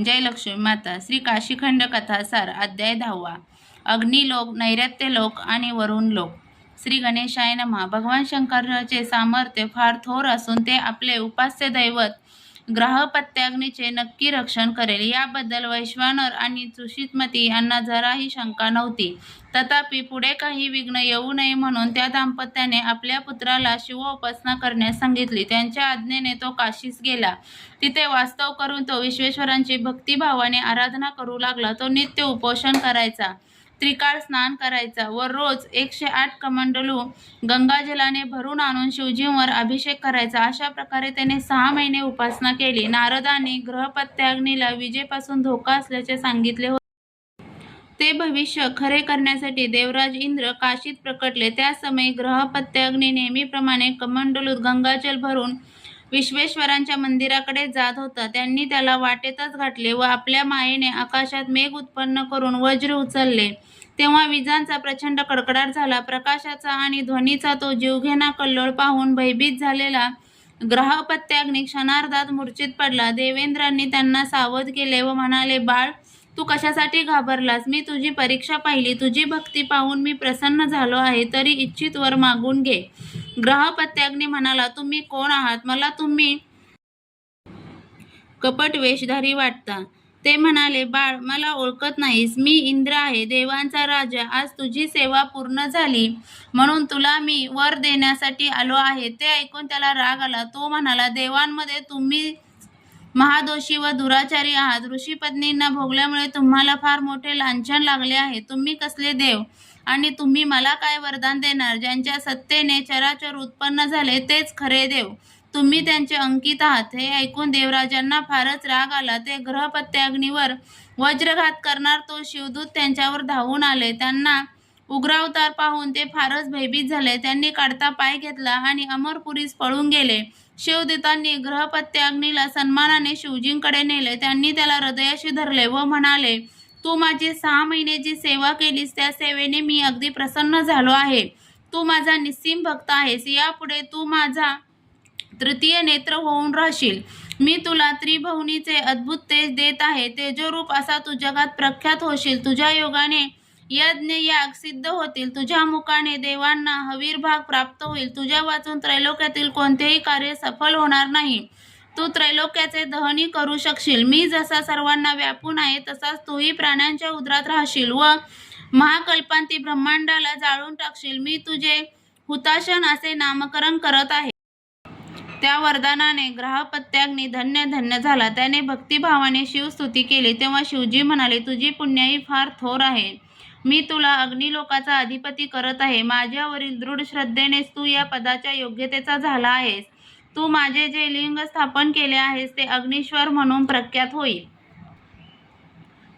जय लक्ष्मी माता श्री काशीखंड कथासार अध्याय दहावा. अग्निलोक नैऋत्यलोक आणि वरुण लोक. श्री गणेशाय नमः. भगवान शंकराचे सामर्थ्य फार थोर असून ते आपले उपास्य दैवत ग्रहपत्याग्नीचे नक्की रक्षण करेल. याबद्दल वैश्वानर आणि चुषितमती यांना जराही शंका नव्हती. तथापि पुढे काही विघ्न येऊ नये म्हणून त्या दाम्पत्याने आपल्या पुत्राला शिवोपासना करण्यास सांगितली. त्यांच्या आज्ञेने तो काशीस गेला. तिथे वास्तव करून तो विश्वेश्वरांची भक्तिभावाने आराधना करू लागला. तो नित्य उपोषण करायचा. त्रिकाळ स्नान करायचा व रोज एकशे आठ कमंडलू गंगाजलाने भरून आणून शिवजींवर अभिषेक करायचा. अशा प्रकारे त्याने सहा महिने उपासना केली. नारदाने ग्रहपत्याग्नीला विजेपासून धोका असल्याचे सांगितले होते. ते भविष्य खरे करण्यासाठी देवराज इंद्र काशीत प्रकटले. त्या समयी ग्रहपत्याग्नी नेहमीप्रमाणे कमंडलूत गंगाजल भरून विश्वेश्वरांच्या मंदिराकडे जात होता. त्यांनी त्याला वाटेतच घातले व आपल्या मायेने आकाशात मेघ उत्पन्न करून वज्र उचलले. तेव्हा विजांचा प्रचंड कडकडाट झाला. प्रकाशाचा आणि ध्वनीचा तो जीवघेणा कल्लोळ पाहून भयभीत झालेला ग्रहपत्याग्नी क्षणार्धात मूर्छित पडला. देवेंद्रांनी त्यांना सावध केले व म्हणाले बाळ तू कशासाठी घाबरलास? मी तुझी परीक्षा पाहिली. तुझी भक्ती पाहून मी प्रसन्न झालो आहे तरी इच्छित वर मागून घे. ग्रहपत्याग्नी म्हणाला तुम्ही कोण आहात? मला तुम्ही कपट वेशधारी वाटता. ते म्हणाले बाळ मला ओळखत नाहीस. मी इंद्र आहे देवांचा राजा. आज तुझी सेवा पूर्ण झाली. म्हणून तुला मी वर देण्यासाठी आलो आहे. ते ऐकून त्याला राग आला. तो म्हणाला देवांमध्ये तुम्ही महादोषी व दुराचारी आहात. ऋषीपत्नींना भोगल्यामुळे तुम्हाला फार मोठे लांछन लागले आहे. तुम्ही कसले देव? आणि तुम्ही मला काय वरदान देणार? ज्यांच्या सत्तेने चराचर उत्पन्न झाले तेच खरे देव. तुम्ही त्यांचे अंकित आहात. हे ऐकून देवराजांना फारच राग आला. ते ग्रहपत्याग्नीवर वज्रघात करणार तो शिवदूत त्यांच्यावर धावून आले. त्यांना उग्रावतार पाहून ते फारच भयभीत झाले. त्यांनी काढता पाय घेतला आणि अमरपुरीस पळून गेले. शिवदूतांनी ग्रहपत्याग्नीला सन्मानाने शिवजींकडे नेले. त्यांनी त्याला हृदयाशी धरले व म्हणाले तू माझी सहा महिन्याची सेवा केलीस. त्या सेवेने मी अगदी प्रसन्न झालो आहे. तू माझा निस्सीम भक्त आहेस. यापुढे तू माझा तृतीय नेत्र होऊन राहशील. मी तुला त्रिभुवनीचे अद्भुत तेज देत आहे. तेजोरूप असा तू जगात प्रख्यात होशील. तुझ्या योगाने यज्ञ याग सिद्ध होतील. तुझ्या मुखाने देवांना हवीरभाग प्राप्त होईल. तुझ्या वाचून त्रैलोक्यातील कोणतेही कार्य सफल होणार नाही. तू त्रैलोक्याचे दहनी करू शकशील. मी जसा सर्वांना व्यापून आहे तसाच तूही प्राण्यांच्या उदरात राहशील व महाकल्पांती ब्रह्मांडाला जाळून टाकशील. मी तुझे हुताशन असे नामकरण करत आहे. त्या वरदानाने ग्रहपत्याग्नी धन्य धन्य झाला. त्याने भक्तिभावाने शिवस्तुती केली. तेव्हा शिवजी म्हणाले तुझी पुण्याही फार थोर आहे. मी तुला अग्निलोकाचा अधिपती करत आहे. माझ्यावरील दृढ श्रद्धेनेच तू या पदाच्या योग्यतेचा झाला आहेस. तू माझे जे लिंग स्थापन केले आहेस ते अग्निश्वर म्हणून प्रख्यात होईल.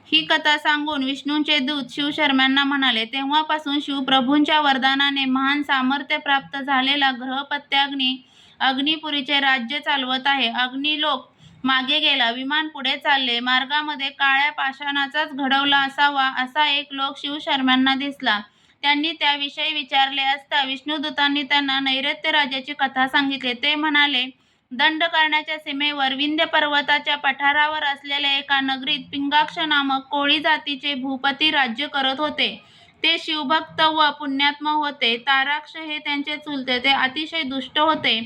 ही कथा सांगून विष्णूंचे दूत शिवशर्म्यांना म्हणाले तेव्हापासून शिवप्रभूंच्या वरदानाने महान सामर्थ्य प्राप्त झालेला ग्रहपत्याग्नी अग्निपुरीचे राज्य चालवत आहे. अग्निलोक मागे गेला. विमान पुढे चालले. मार्गामध्ये काळ्या पाषाणाचाच घडवला असावा असा एक लोक शिवशर्म्यांना दिसला. त्यांनी त्याविषयी विचारले असता विष्णुदूतांनी त्यांना नैऋत्य राजाची कथा सांगितली. ते म्हणाले दंड करण्याच्या सीमेवर विंध्य पर्वताच्या पठारावर असलेल्या एका नगरीत पिंगाक्ष नामक कोळी जातीचे भूपती राज्य करत होते. ते शिवभक्त व पुण्यात्म होते. ताराक्ष हे त्यांचे चुलते. ते अतिशय दुष्ट होते.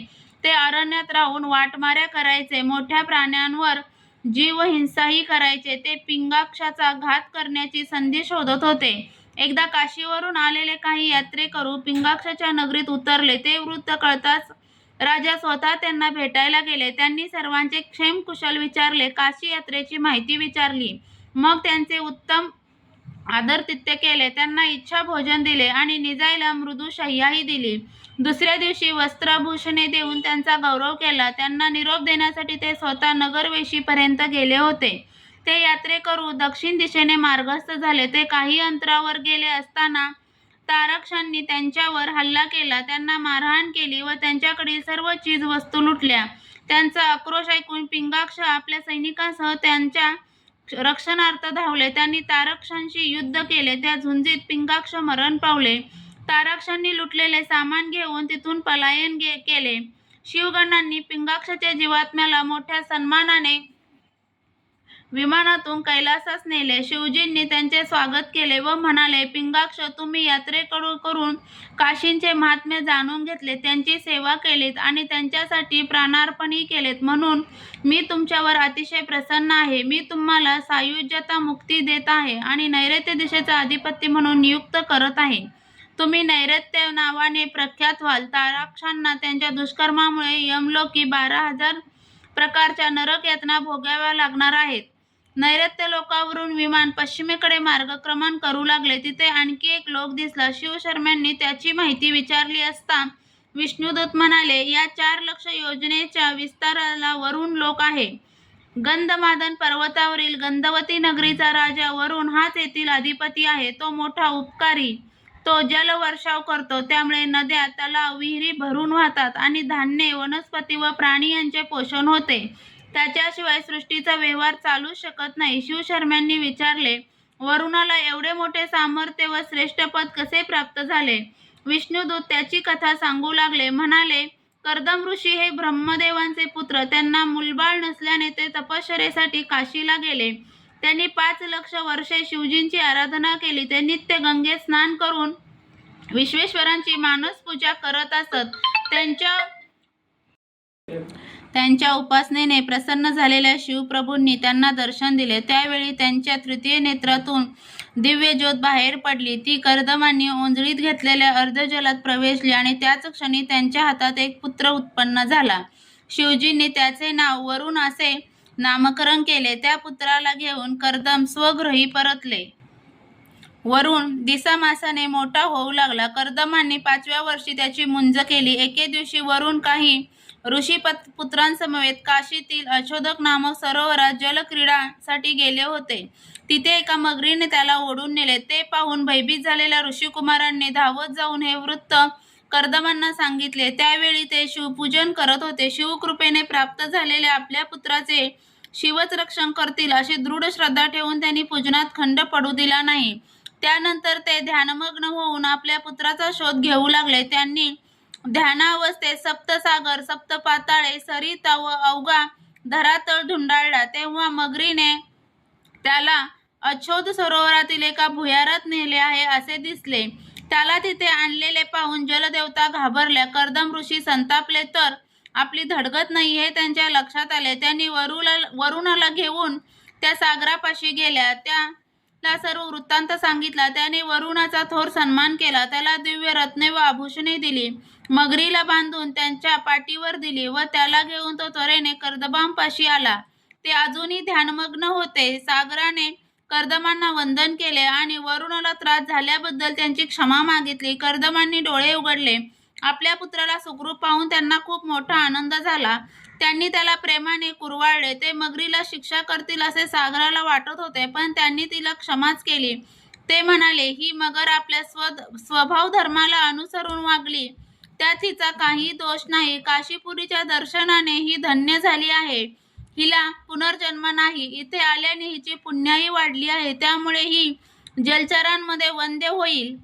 ते अरण्यात राहून वाटमाऱ्या करायचे. मोठ्या प्राण्यांवर जीवहिंसाही करायचे. ते पिंगाक्षाचा घात करण्याची संधी शोधत होते. एकदा काशीवरून आलेले काही यात्रेकरू पिंगाक्षाच्या नगरीत उतरले. ते वृत्त कळताच राजा स्वतः त्यांना भेटायला गेले. त्यांनी सर्वांचे क्षेमकुशल विचारले. काशी यात्रेची माहिती विचारली. मग त्यांचे उत्तम आदरतित्य केले त्यांना इच्छा भोजन दिले आणि निजायला मृदू शय्याही दिली. दुसऱ्या दिवशी वस्त्रभूषणे देऊन त्यांचा गौरव केला. त्यांना निरोप देण्यासाठी ते स्वतः नगरवेशीपर्यंत गेले होते. ते यात्रेकरू दक्षिण दिशेने मार्गस्थ झाले. ते काही अंतरावर गेले असताना तारक्षांनी त्यांच्यावर हल्ला केला. त्यांना मारहाण केली व त्यांच्याकडील सर्व चीज वस्तू लुटल्या. त्यांचा आक्रोश ऐकून पिंगाक्ष आपल्या सैनिकांसह त्यांच्या रक्षणार्थ धावले. त्यांनी तारक्षांशी युद्ध केले. त्या झुंजीत पिंगाक्ष मरण पावले. ताराक्षांनी लुटलेले सामान घेऊन तिथून पलायन गे केले. शिवगणांनी पिंगाक्षच्या जीवात्म्याला मोठ्या सन्मानाने विमानातून कैलासास नेले. शिवजींनी त्यांचे स्वागत केले व म्हणाले पिंगाक्ष तुम्ही यात्रेकडून करून काशींचे महात्म्य जाणून घेतले. त्यांची सेवा केलीत आणि त्यांच्यासाठी प्राणार्पणही केलेत. म्हणून मी तुमच्यावर अतिशय प्रसन्न आहे. मी तुम्हाला सायुज्यता मुक्ती देत आहे आणि नैऋत्य दिशेचा अधिपती म्हणून नियुक्त करत आहे. तुम्ही नैऋत्य नावाने प्रख्यात व्हाल. ताराक्षांना त्यांच्या दुष्कर्मामुळे यमलोकी बारा हजार प्रकारच्या नरक यातना भोगाव्या लागणार आहेत. नैऋत्य लोकावरून विमान पश्चिमेकडे मार्गक्रमण करू लागले. तिथे आणखी एक लोक दिसला. शिवशर्म्यांनी त्याची माहिती विचारली असता विष्णुदूत म्हणाले या चार लक्ष योजनेच्या विस्ताराला वरुण लोक आहे. गंधमादन पर्वतावरील गंधवती नगरीचा राजा वरुण हाच येथील अधिपती आहे. तो मोठा उपकारी तो जलवर्षाव करतो. त्यामुळे नद्या तलाव विहिरी भरून वाहतात आणि धान्य वनस्पती व प्राणी यांचे पोषण होते. त्याच्याशिवाय सृष्टीचा व्यवहार चालूच शकत नाही. शिवशर्म्यांनी विचारले वरुणाला एवढे मोठे सामर्थ्य व श्रेष्ठ पद कसे प्राप्त झाले? विष्णुदूत त्याची कथा सांगू लागले. म्हणाले कर्दम ऋषी हे ब्रह्मदेवांचे पुत्र. त्यांना मुलबाळ नसल्याने ते तपश्चरेसाठी काशीला गेले. त्यांनी पाच लक्ष वर्षे शिवजींची आराधना केली. ते नित्य गंगेत स्नान करून विश्वेश्वरांची मानस पूजा करत असत. त्यांच्या त्यांच्या उपासनेने प्रसन्न झालेल्या शिवप्रभूंनी त्यांना दर्शन दिले. त्यावेळी त्यांच्या तृतीय नेत्रातून दिव्य ज्योत बाहेर पडली. ती कर्दमांनी ओंजळीत घेतलेल्या अर्धजलात प्रवेशली आणि त्याच क्षणी त्यांच्या हातात एक पुत्र उत्पन्न झाला. शिवजींनी त्याचे नाव वरुण असे नामकरण केले. त्या पुत्राला घेऊन कर्दम स्वगृही परतले. वरुण दिसामासाने मोठा होऊ लागला. कर्दमांनी पाचव्या वर्षी त्याची मुंज केली. एके दिवशी वरून काही ऋषी पुत्रांसमवेत काशीतील अशोधक नामक सरोवरात जलक्रीडासाठी गेले होते. तिथे एका मगरीने त्याला ओढून नेले. ते पाहून भयभीत झालेल्या ऋषिकुमारांनी धावत जाऊन हे वृत्त कर्दमांना सांगितले. त्यावेळी ते शिवपूजन करत होते. शिवकृपेने प्राप्त झालेल्या आपल्या पुत्राचे शिवच रक्षण करतील अशी दृढ श्रद्धा ठेवून त्यांनी पूजनात खंड पडू दिला नाही. त्यानंतर ते ध्यानमग्न होऊन आपल्या पुत्राचा शोध घेऊ लागले. त्यांनी ध्यानावस्थेत सप्तसागर सप्तपाताळे सरिता व अवघा धरातळ धुंडाळला तेव्हा मगरीने त्याला अछोद सरोवरातील एका भुयारात नेले आहे असे दिसले. त्याला तिथे आणलेले पाहून जलदेवता घाबरल्या. कर्दम ऋषी संतापले तर आपली धडगत नाही हे त्यांच्या लक्षात आले. त्यांनी वरुला वरुणाला घेऊन त्या सागरापाशी गेल्या. त्या ला सर्व वृत्तांत सांगितला. त्याने वरुणाचा थोर सन्मान केला. त्याला दिव्य रत्ने व आभूषणे दिली. मगरीला बांधून त्यांच्या पाठीवर दिली व त्याला घेऊन तो त्वरेने कर्दबांपाशी आला. ते अजूनही ध्यानमग्न होते. सागराने कर्दमांना वंदन केले आणि वरुणाला त्रास झाल्याबद्दल त्यांची क्षमा मागितली. कर्दमांनी डोळे उघडले. आपल्या पुत्राला सुखरूप पाहून त्यांना खूप मोठा आनंद झाला. त्यांनी त्याला प्रेमाने कुरवाळले. ते मगरीला शिक्षा करतील असे सागराला वाटत होते पण त्यांनी तिला क्षमाच केली. ते म्हणाले ही मगर आपल्या स्व स्वभाव धर्माला अनुसरून वागली. त्यात हिचा काही दोष नाही. काशीपुरीच्या दर्शनाने ही धन्य झाली आहे. हिला पुनर्जन्म नाही. इथे आल्याने हिची पुण्याही वाढली आहे. त्यामुळे ही जलचरांमध्ये वंद्य होईल.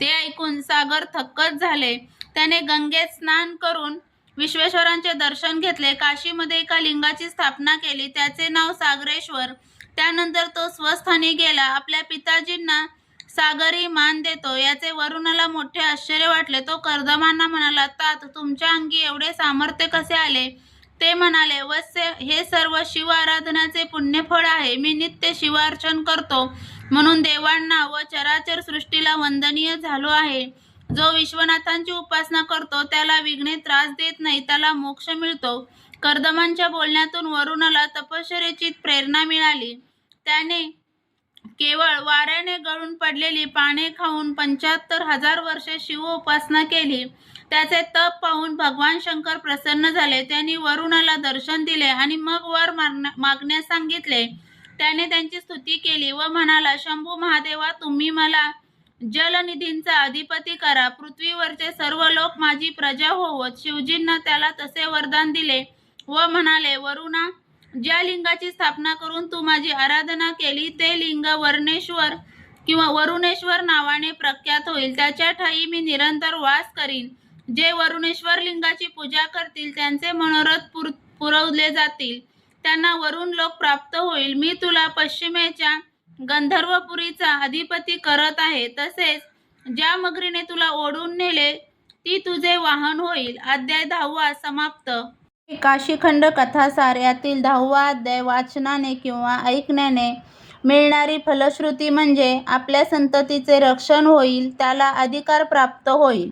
ते ऐकून सागर थक्कच झाले. त्याने गंगेत स्नान करून विश्वेश्वरांचे दर्शन घेतले. काशीमध्ये एका लिंगाची स्थापना केली. त्याचे नाव सागरेश्वर. त्यानंतर तो स्वस्थानी गेला. आपल्या पिताजींना सागरी मान देतो. याचे वरुणाला मोठे आश्चर्य वाटले. तो कर्दमांना म्हणाला तात तुमच्या अंगी एवढे सामर्थ्य कसे आले? ते म्हणाले वत्स्य हे सर्व शिव आराधनाचे पुण्यफळ आहे. मी नित्य शिवार्चन करतो. म्हणून देवांना व चराचर सृष्टीला वंदनीय झालो आहे. जो विश्वनाथांची उपासना करतो त्याला विघ्ने त्रास देत नाही त्याला मोक्ष मिळतो. कर्दमांच्या बोलण्यातून वरुणाला तपश्चरेची प्रेरणा मिळाली. त्याने केवळ वाऱ्याने गळून पडलेली पाने खाऊन पंच्याहत्तर हजार वर्षे शिव उपासना केली. त्याचे तप पाहून भगवान शंकर प्रसन्न झाले. त्यांनी वरुणाला दर्शन दिले आणि मग वर मागण्या- मागण्यास सांगितले. त्याने त्यांची स्तुती केली व म्हणाला शंभू महादेवा तुम्ही मला जलनिधींचा अधिपती करा. पृथ्वीवरचे सर्व लोक माझी प्रजा होवत. शिवजींना त्याला तसे वरदान दिले व म्हणाले वरुणा ज्या लिंगाची स्थापना करून तू माझी आराधना केली ते लिंग वर्णेश्वर किंवा वरुणेश्वर नावाने प्रख्यात होईल. त्याच्या ठाई मी निरंतर वास करीन. जे वरुणेश्वर लिंगाची पूजा करतील त्यांचे मनोरथ पुर पुरवले जातील. त्यांना वरून लोक प्राप्त होईल. मी तुला पश्चिमेच्या गंधर्वपुरीचा अधिपती करत आहे. तसेच ज्या मगरीने तुला ओढून नेले ती तुझे वाहन होईल. अध्याय दहावा समाप्त. काशीखंड कथासार यातील दहावा अध्याय वाचनाने किंवा ऐकण्याने मिळणारी फलश्रुती म्हणजे आपल्या संततीचे रक्षण होईल त्याला अधिकार प्राप्त होईल.